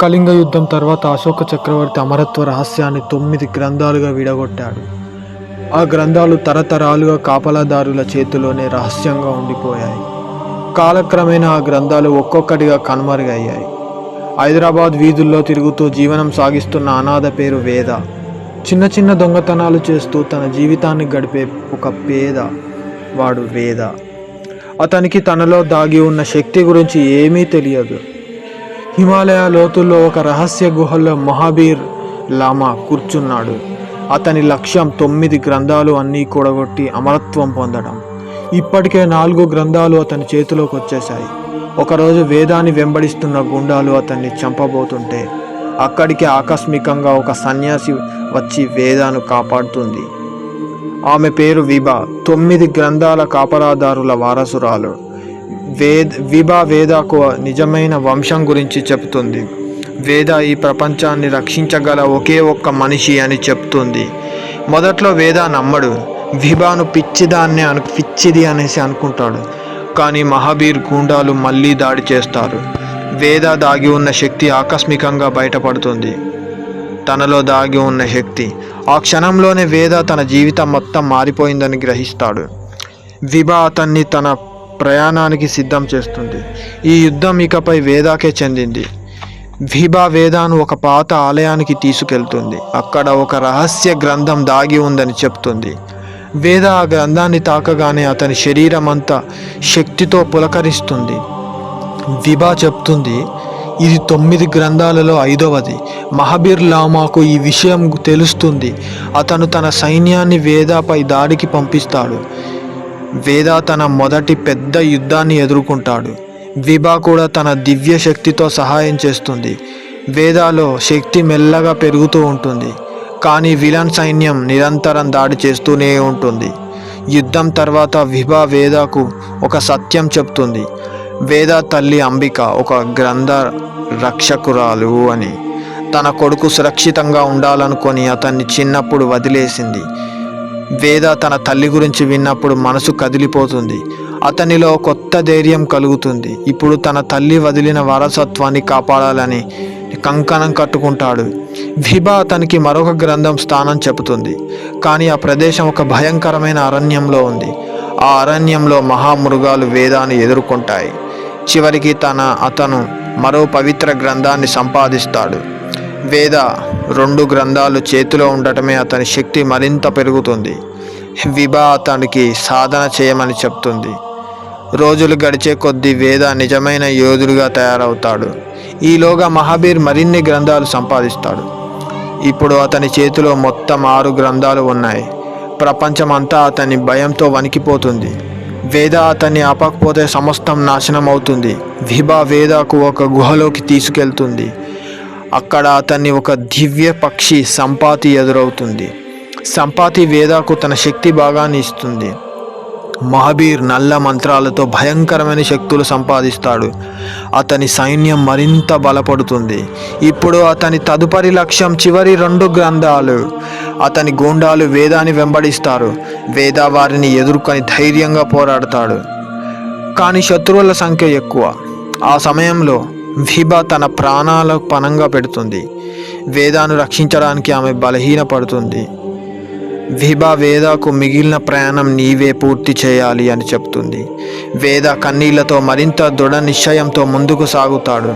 కళింగ యుద్ధం తర్వాత అశోక చక్రవర్తి అమరత్వ రహస్యాన్ని తొమ్మిది గ్రంథాలుగా విడగొట్టాడు. ఆ గ్రంథాలు తరతరాలుగా కాపలాదారుల చేతిలోనే రహస్యంగా ఉండిపోయాయి. కాలక్రమేణా ఆ గ్రంథాలు ఒక్కొక్కటిగా కనుమరుగయ్యాయి. హైదరాబాద్ వీధుల్లో తిరుగుతూ జీవనం సాగిస్తున్న అనాథ పేరు వేద. చిన్న చిన్న దొంగతనాలు చేస్తూ తన జీవితాన్ని గడిపే ఒక పేద వాడు వేద. అతనికి తనలో దాగి ఉన్న శక్తి గురించి ఏమీ తెలియదు. హిమాలయ లోతుల్లో ఒక రహస్య గుహలో మహాబీర్ లామా కూర్చున్నాడు. అతని లక్ష్యం తొమ్మిది గ్రంథాలు అన్నీ కూడగొట్టి అమరత్వం పొందడం. ఇప్పటికే నాలుగు గ్రంథాలు అతని చేతిలోకి వచ్చేశాయి. ఒకరోజు వేదాన్ని వెంబడిస్తున్న గుండాలు అతన్ని చంపబోతుంటే అక్కడికి ఆకస్మికంగా ఒక సన్యాసి వచ్చి వేదాను కాపాడుతుంది. ఆమె పేరు విభా. తొమ్మిది గ్రంథాల కాపలాదారుల వారసురాలు. వేద్ విభా వేదకు నిజమైన వంశం గురించి చెప్తుంది. వేద ఈ ప్రపంచాన్ని రక్షించగల ఒకే ఒక్క మనిషి అని చెప్తుంది. మొదట్లో వేద నమ్మడు విభాను పిచ్చిదాన్ని అను పిచ్చిది అనేసి అనుకుంటాడు. కానీ మహాబీర్ గూండాలు మళ్ళీ దాడి చేస్తారు. వేద దాగి ఉన్న శక్తి ఆకస్మికంగా బయటపడుతుంది. తనలో దాగి ఉన్న శక్తి ఆ క్షణంలోనే వేద తన జీవితం మొత్తం మారిపోయిందని గ్రహిస్తాడు. విభా అతన్ని తన ప్రయాణానికి సిద్ధం చేస్తుంది. ఈ యుద్ధం ఇకపై వేదాకే చెందింది. విభా వేదాను ఒక పాత ఆలయానికి తీసుకెళ్తుంది. అక్కడ ఒక రహస్య గ్రంథం దాగి ఉందని చెప్తుంది. వేద ఆ గ్రంథాన్ని తాకగానే అతని శరీరం అంతా శక్తితో పులకరిస్తుంది. విభా చెప్తుంది ఇది తొమ్మిది గ్రంథాలలో ఐదవది. మహాబీర్ లామాకు ఈ విషయం తెలుస్తుంది. అతను తన సైన్యాన్ని వేదాపై దాడికి పంపిస్తాడు. వేద తన మొదటి పెద్ద యుద్ధాన్ని ఎదుర్కొంటాడు. విభా కూడా తన దివ్య శక్తితో సహాయం చేస్తుంది. వేదాలో శక్తి మెల్లగా పెరుగుతూ ఉంటుంది. కానీ విలన్ సైన్యం నిరంతరం దాడి చేస్తూనే ఉంటుంది. యుద్ధం తర్వాత విభా వేదాకు ఒక సత్యం చెప్తుంది. వేద తల్లి అంబిక ఒక గ్రంథ రక్షకురాలు అని. తన కొడుకు సురక్షితంగా ఉండాలనుకొని అతన్ని చిన్నప్పుడు వదిలేసింది. వేద తన తల్లి గురించి విన్నప్పుడు మనసు కదిలిపోతుంది. అతనిలో కొత్త ధైర్యం కలుగుతుంది. ఇప్పుడు తన తల్లి వదిలిన వారసత్వాన్ని కాపాడాలని కంకణం కట్టుకుంటాడు. విభా అతనికి మరొక గ్రంథం స్థానం చెబుతుంది. కానీ ఆ ప్రదేశం ఒక భయంకరమైన అరణ్యంలో ఉంది. ఆ అరణ్యంలో మహామృగాలు వేదాన్ని ఎదుర్కొంటాయి. చివరికి తన అతను మరో పవిత్ర గ్రంథాన్ని సంపాదిస్తాడు. వేద రెండు గ్రంథాలు చేతిలో ఉండటమే అతని శక్తి మరింత పెరుగుతుంది. విభా అతనికి సాధన చేయమని చెప్తుంది. రోజులు గడిచే కొద్దీ వేద నిజమైన యోధుడిగా తయారవుతాడు. ఈలోగా మహాబీర్ మరిన్ని గ్రంథాలు సంపాదిస్తాడు. ఇప్పుడు అతని చేతిలో మొత్తం ఆరు గ్రంథాలు ఉన్నాయి. ప్రపంచమంతా అతని భయంతో వణికిపోతుంది. వేద అతన్ని ఆపకపోతే సమస్తం నాశనం అవుతుంది విభా వేదకు ఒక గుహలోకి తీసుకెళ్తుంది. అక్కడ అతన్ని ఒక దివ్య పక్షి సంపాతి ఎదురవుతుంది. సంపాతి వేదాకు తన శక్తి భాగాన్ని ఇస్తుంది. మహాబీర్ నల్ల మంత్రాలతో భయంకరమైన శక్తులు సంపాదిస్తాడు. అతని సైన్యం మరింత బలపడుతుంది. ఇప్పుడు అతని తదుపరి లక్ష్యం చివరి రెండు గ్రంథాలు. అతని గూండాలు వేదాన్ని వెంబడిస్తారు. వేద వారిని ఎదుర్కొని ధైర్యంగా పోరాడతాడు. కానీ శత్రువుల సంఖ్య ఎక్కువ. ఆ సమయంలో విభ తన ప్రాణాల పణంగా పెడుతుంది. వేదాను రక్షించడానికి ఆమె బలహీనపడుతుంది. విభ వేదకు మిగిలిన ప్రయాణం నీవే పూర్తి చేయాలి అని చెప్తుంది. వేద కన్నీళ్ళతో మరింత దృఢ నిశ్చయంతో ముందుకు సాగుతాడు.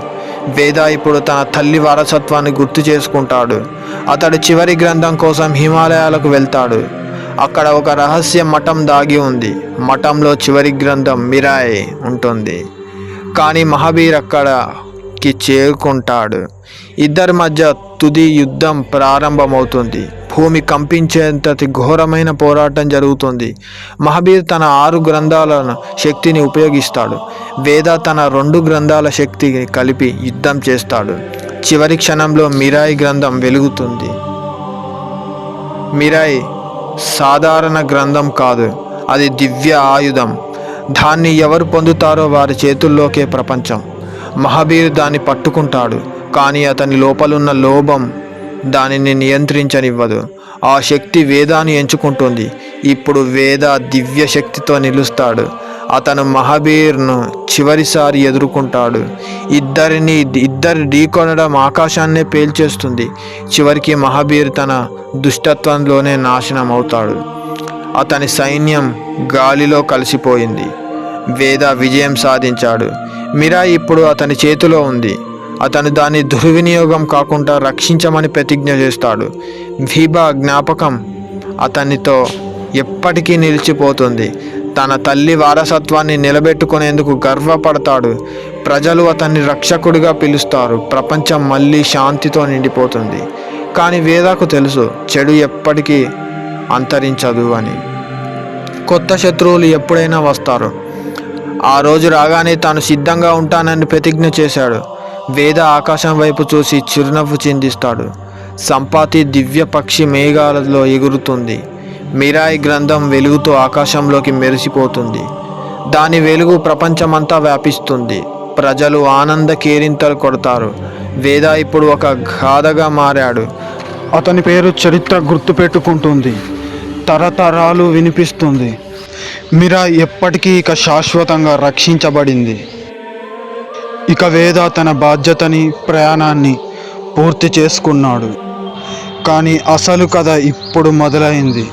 వేద ఇప్పుడు తన తల్లి వారసత్వాన్ని గుర్తు చేసుకుంటాడు. అతడు చివరి గ్రంథం కోసం హిమాలయాలకు వెళ్తాడు. అక్కడ ఒక రహస్య మఠం దాగి ఉంది. మఠంలో చివరి గ్రంథం మిరాయ్ ఉంటుంది. కానీ మహాబీర్ కి చేరుకుంటాడు. ఇద్దరి మధ్య తుది యుద్ధం ప్రారంభమవుతుంది. భూమి కంపించేంతటి ఘోరమైన పోరాటం జరుగుతుంది. మహాబీర్ తన ఆరు గ్రంథాల శక్తిని ఉపయోగిస్తాడు. వేద తన రెండు గ్రంథాల శక్తిని కలిపి యుద్ధం చేస్తాడు. చివరి క్షణంలో మిరాయి గ్రంథం వెలుగుతుంది. మిరాయి సాధారణ గ్రంథం కాదు. అది దివ్య ఆయుధం. దాన్ని ఎవరు పొందుతారో వారి చేతుల్లోకే ప్రపంచం. మహాబీరు దాన్ని పట్టుకుంటాడు కానీ అతని లోపలున్న లోభం దానిని నియంత్రించనివ్వదు. ఆ శక్తి వేదాన్ని ఎంచుకుంటుంది. ఇప్పుడు వేద దివ్య శక్తితో నిలుస్తాడు. అతను మహాబీర్ను చివరిసారి ఎదుర్కొంటాడు. ఇద్దరిని ఇద్దరు ఢీకొనడం ఆకాశాన్నే పేల్చేస్తుంది. చివరికి మహాబీర్ తన దుష్టత్వంలోనే నాశనం అవుతాడు అతని సైన్యం గాలిలో కలిసిపోయింది. వేద విజయం సాధించాడు. మిరా ఇప్పుడు అతని చేతిలో ఉంది. అతను దాన్ని దుర్వినియోగం కాకుండా రక్షించమని ప్రతిజ్ఞ చేస్తాడు. భీబా జ్ఞాపకం అతనితో ఎప్పటికీ నిలిచిపోతుంది. తన తల్లి వారసత్వాన్ని నిలబెట్టుకునేందుకు గర్వపడతాడు. ప్రజలు అతన్ని రక్షకుడిగా పిలుస్తారు. ప్రపంచం మళ్ళీ శాంతితో నిండిపోతుంది. కానీ వేదాకు తెలుసు చెడు ఎప్పటికీ అంతరించదు అని. కొత్త శత్రువులు ఎప్పుడైనా వస్తారు. ఆ రోజు రాగానే తాను సిద్ధంగా ఉంటానని ప్రతిజ్ఞ చేశాడు. వేద ఆకాశం వైపు చూసి చిరునవ్వు చిందిస్తాడు. సంపాతి దివ్య పక్షి మేఘాలలో ఎగురుతుంది. మిరాయి గ్రంథం వెలుగుతో ఆకాశంలోకి మెరిసిపోతుంది. దాని వెలుగు ప్రపంచమంతా వ్యాపిస్తుంది. ప్రజలు ఆనంద కేరింతలు కొడతారు. వేద ఇప్పుడు ఒక గాథగా మారాడు. అతని పేరు చరిత్ర గుర్తుపెట్టుకుంటుంది. తరతరాలు వినిపిస్తుంది. మిరా ఎప్పటికీ ఇక శాశ్వతంగా రక్షించబడింది. ఇక వేద తన బాధ్యతని ప్రయాణాన్ని పూర్తి చేసుకున్నాడు. కానీ అసలు కథ ఇప్పుడు మొదలైంది.